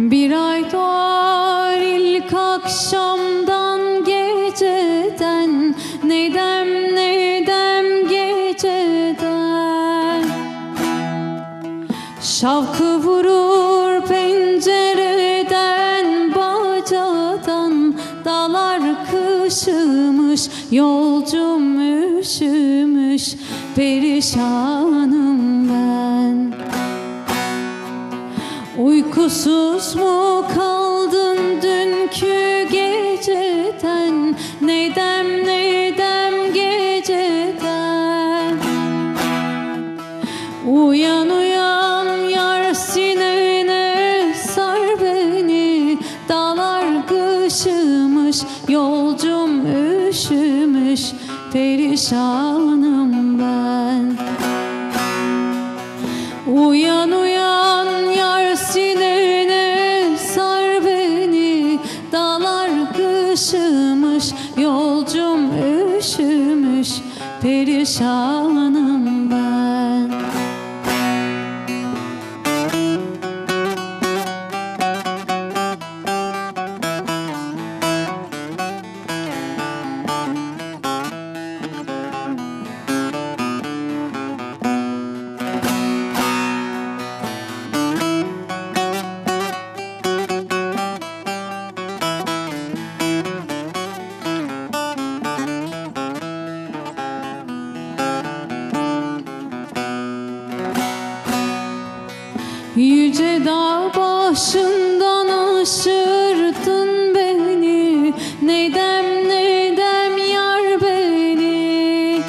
Bir ay doğar ilk akşamdan geceden. Neydem neydem geceden? Şavkı vurur pencereden bacadan. Dağlar kışımış yolcum üşümüş. Perişanım ben Uykusuz mu kaldın dünkü geceden? Neydem neydem geceden? Uyan uyan yar sinene sar beni. Dağlar kışımış yolcum üşümüş. Perişanım ben. Uyan kışımış yolcum üşümüş Perişanım Yüce dağ başından aşırdın beni. Neydem neydem yar beni.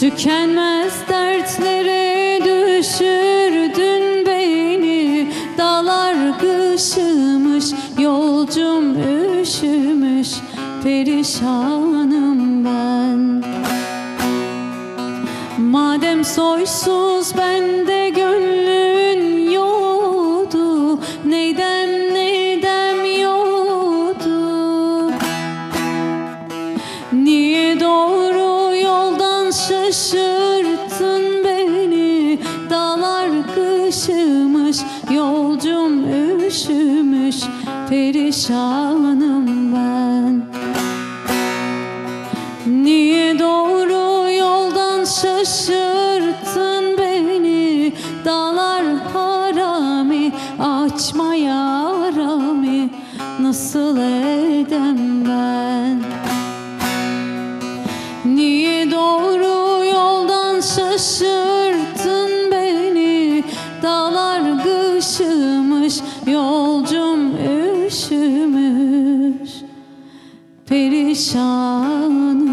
Tükenmez dertlere düşürdün beni. Dağlar kışımış yolcum üşümüş. Perişanım ben. Madem soysuz bende şaşırttın beni Dağlar kışımış yolcum üşümüş Perişanım ben. Niye doğru yoldan şaşırttın beni Dağlar harami açma yarami Nasıl edem ben? Niye şaşırttın beni Dağlar kışımış yolcum üşümüş. Perişan